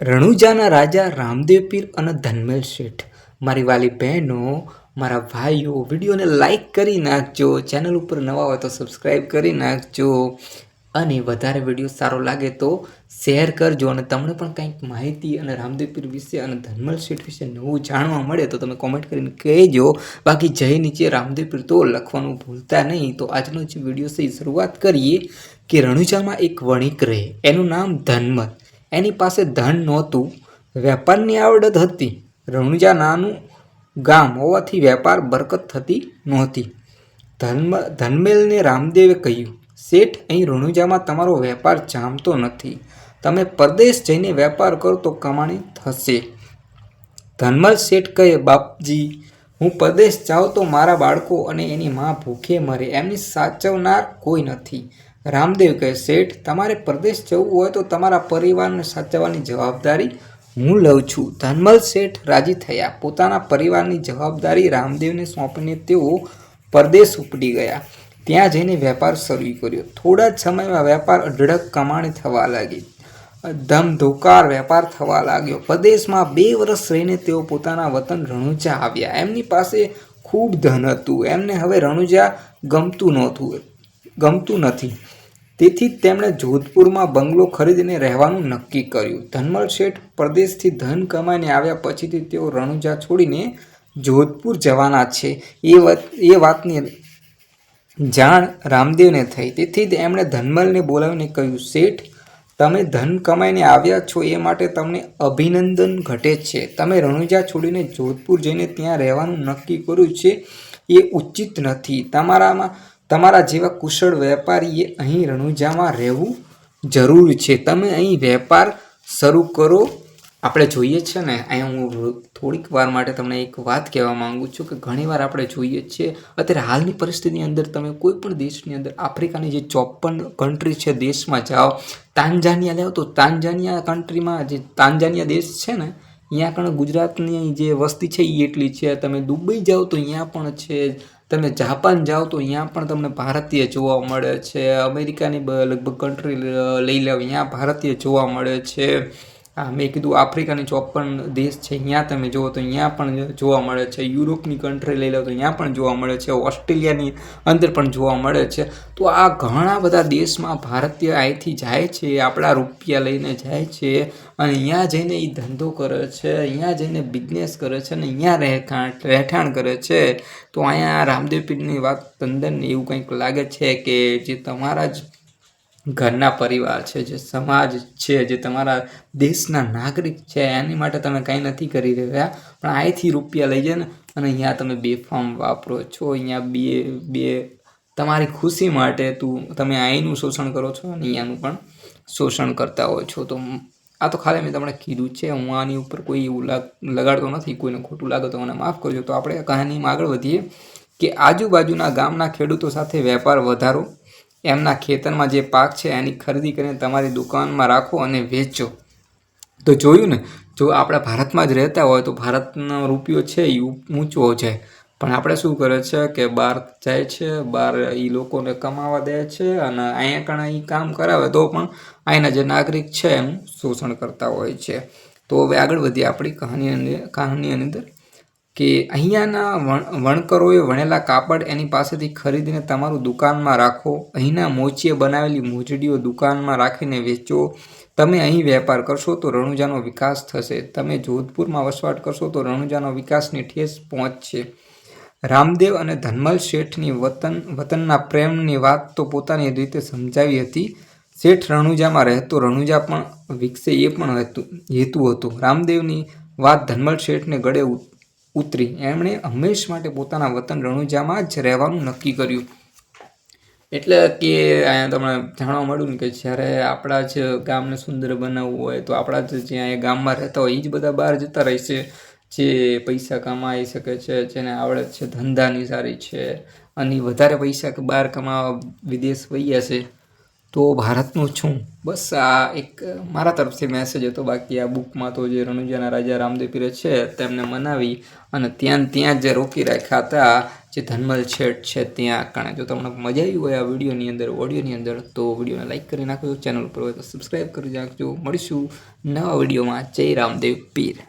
રણુજાના રાજા રામદેવ પીર અને ધનમેલ શેઠ. મારી વાલી બહેનો, મારા ભાઈઓ, વિડીયોને લાઈક કરી નાખજો ચેનલ ઉપર નવા હોય તો સબસ્ક્રાઈબ કરી નાખજો. અને વધારે વીડિયો સારો લાગે તો શેર કરજો અને તમને પણ કંઈક માહિતી અને રામદેવ પીર વિશે અને ધનમલ શેઠ વિશે નવું જાણવા મળે તો તમે કોમેન્ટ કરીને કહેજો. બાકી જય નીચે રામદેવ પીર તો લખવાનું ભૂલતા નહીં. તો આજનો જે વીડિયો છે એ શરૂઆત કરીએ કે રણુજામાં એક વણિક રહે. એનું નામ ધનમલ એની પાસે ધન નહોતું, વેપારની આવડત હતી. રણુજા નાનું ગામ હોવાથી વેપાર બરકત થતી નહોતી. ધનમ ધનમેલને રામદેવે કહ્યું, શેઠ, અહીં રણુજામાં તમારો વેપાર જામતો નથી. તમે પરદેશ જઈને વેપાર કરો તો કમાણી થશે. ધનમલ શેઠ કહે, બાપજી, હું પરદેશ જાઉં તો મારા બાળકો અને એની માં ભૂખે મરે. એમની સાચવનાર કોઈ નથી. રામદેવ કહે, શેઠ, તમારે પરદેશ જવું હોય તો તમારા પરિવારને સાચવવાની જવાબદારી હું લઉં છું. ધનમલ શેઠ રાજી થયા. પોતાના પરિવારની જવાબદારી રામદેવને સોંપીને તેઓ પરદેશ ઉપડી ગયા. ત્યાં જઈને વેપાર શરૂ કર્યો. થોડા જ સમયમાં વેપાર અઢળક કમાણી થવા લાગી. ધમધોકાર વેપાર થવા લાગ્યો. પ્રદેશમાં બે વર્ષ રહીને તેઓ પોતાના વતન રણુજા આવ્યા. એમની પાસે ખૂબ ધન હતું. એમને હવે રણુજા ગમતું નહોતું, ગમતું નથી. તેથી તેમણે જોધપુરમાં બંગલો ખરીદીને રહેવાનું નક્કી કર્યું. ધનમલ શેઠ પરદેશથી ધન કમાઈને આવ્યા પછીથી તેઓ રણુજા છોડીને જોધપુર જવાના છે. એ વાત, એ વાતની જાણ રામદેવને થઈ. તેથી જ એમણે ધનમલને બોલાવીને કહ્યું, શેઠ, તમે ધન કમાઈને આવ્યા છો એ માટે તમને અભિનંદન ઘટે છે. તમે રણુજા છોડીને જોધપુર જઈને ત્યાં રહેવાનું નક્કી કર્યું છે એ ઉચિત નથી. તમારામાં તમારા જેવા કુશળ વેપારીએ અહીં રણુજામાં રહેવું જરૂર છે. તમે અહીં વેપાર શરૂ કરો. આપણે જોઈએ છે ને, અહીંયા હું થોડીક વાર માટે તમને એક વાત કહેવા માગું છું કે ઘણીવાર આપણે જોઈએ છીએ, અત્યારે હાલની પરિસ્થિતિની અંદર તમે કોઈ પણ દેશની અંદર, આફ્રિકાની જે ચોપન કન્ટ્રી છે દેશમાં જાઓ, તાંજાનિયા લેવો તો તાંજાનિયા કન્ટ્રીમાં જે તાંજાનિયા દેશ છે ને, અહીંયા આગળ ગુજરાતની જે વસ્તી છે એ એટલી છે. તમે દુબઈ જાઓ તો અહીંયા પણ છે. તમે જાપાન જાઓ તો અહીંયા પણ તમને ભારતીય જોવા મળે છે. અમેરિકાની લગભગ કન્ટ્રી લઈ લો અહીંયા ભારતીય જોવા મળે છે. આ મેં કીધું આફ્રિકાની ચોપન દેશ છે અહીંયા તમે જુઓ તો અહીંયા પણ જોવા મળે છે. યુરોપની કન્ટ્રી લઈ લો તો અહીંયા પણ જોવા મળે છે. ઓસ્ટ્રેલિયાની અંદર પણ જોવા મળે છે. તો આ ઘણા બધા દેશમાં ભારતીય અહીંથી જાય છે, આપણા રૂપિયા લઈને જાય છે અને અહીંયા જઈને એ ધંધો કરે છે અહીંયા જઈને બિઝનેસ કરે છે અને અહીંયા રહેઠાણ રહેઠાણ કરે છે. તો અહીંયા રામદેવ પીરની વાત તંદન એવું કંઈક લાગે છે કે જે તમારા જ ઘરના પરિવાર છે, જે સમાજ છે, જે તમારા દેશના નાગરિક છે, એની માટે તમે કંઈ નથી કરી રહ્યા. પણ અહીંથી રૂપિયા લઈ જાય ને, અને અહીંયા તમે બે ફોર્મ વાપરો છો, અહીંયા બે બે, તમારી ખુશી માટે તું, તમે અહીંનું શોષણ કરો છો અને અહીંયાનું પણ શોષણ કરતા હોય છો. તો આ તો ખાલી મેં તમને કીધું છે, હું આની ઉપર કોઈ એવું લગાડતો નથી, કોઈને ખોટું લાગે તો મને માફ કરજો. તો આપણે કહાનીમાં આગળ વધીએ કે આજુબાજુના ગામના ખેડૂતો સાથે વેપાર વધારો એમના ખેતરમાં જે પાક છે, એની ખરીદી કરીને તમારી દુકાનમાં રાખો અને વેચો. તો જોયું ને, જો આપણા ભારતમાં જ રહેતા હોય તો ભારતનો રૂપિયો છે એ ઊંચો જાય. પણ આપણે શું કરે છે કે બહાર જાય છે, બહાર એ લોકોને કમાવા દે છે અને અહીંયા કણ એ કામ કરાવે, તો પણ અહીંના જે નાગરિક છે એનું શોષણ કરતા હોય છે. તો હવે આગળ વધીએ આપણી કહાની કહાની અંદર. કે અહીંયાના વણકરોએ વણેલા કાપડ એની પાસેથી ખરીદીને તમારું દુકાનમાં રાખો. અહીંના મોચીએ બનાવેલી મોજડીઓ દુકાનમાં રાખીને વેચો. તમે અહીં વેપાર કરશો તો રણુજાનો વિકાસ થશે. તમે જોધપુરમાં વસવાટ કરશો તો રણુજાનો વિકાસની ઠેસ પહોંચશે. રામદેવ અને ધનમલ શેઠની વતન, વતનના પ્રેમની વાત તો પોતાની રીતે સમજાવી હતી. શેઠ રણુજામાં રહેતો. રણુજા પણ વિકસે એ પણ હેતુ હેતુ હતું. રામદેવની વાત ધનમલ શેઠને ગળે ઉતરી. એમણે હંમેશ માટે પોતાના વતન રણુજામાં જ રહેવાનું નક્કી કર્યું. એટલે કે અહીંયા તમને જાણવા મળ્યું ને કે જ્યારે આપણા જ ગામને સુંદર બનાવવું હોય તો આપણા જ જ્યાં એ ગામમાં રહેતા હોય એ જ બધા બહાર જતા રહેશે જે પૈસા કમાઈ શકે છે, જેને આવડત છે, ધંધાની સારી છે. અને વધારે પૈસા બહાર કમાવા વિદેશ વૈયા છે. તો ભારતનું છું. બસ આ એક મારા તરફથી મેસેજ હતો. બાકી આ બુકમાં તો જે રણુજાના રાજા રામદેવ પીરે છે તેમને મનાવી અને ત્યાં ત્યાં જે રોકી રાખ્યા હતા, જે ધનમલ છેઠ છે ત્યાં કણે જો તમને મજા આવી હોય આ વિડીયોની અંદર, ઓડિયોની અંદર, તો વિડીયોને લાઈક કરી નાખજો. ચેનલ ઉપર હોય તો સબસ્ક્રાઈબ કરી નાખજો. મળીશું નવા વિડીયોમાં. જય રામદેવ પીર.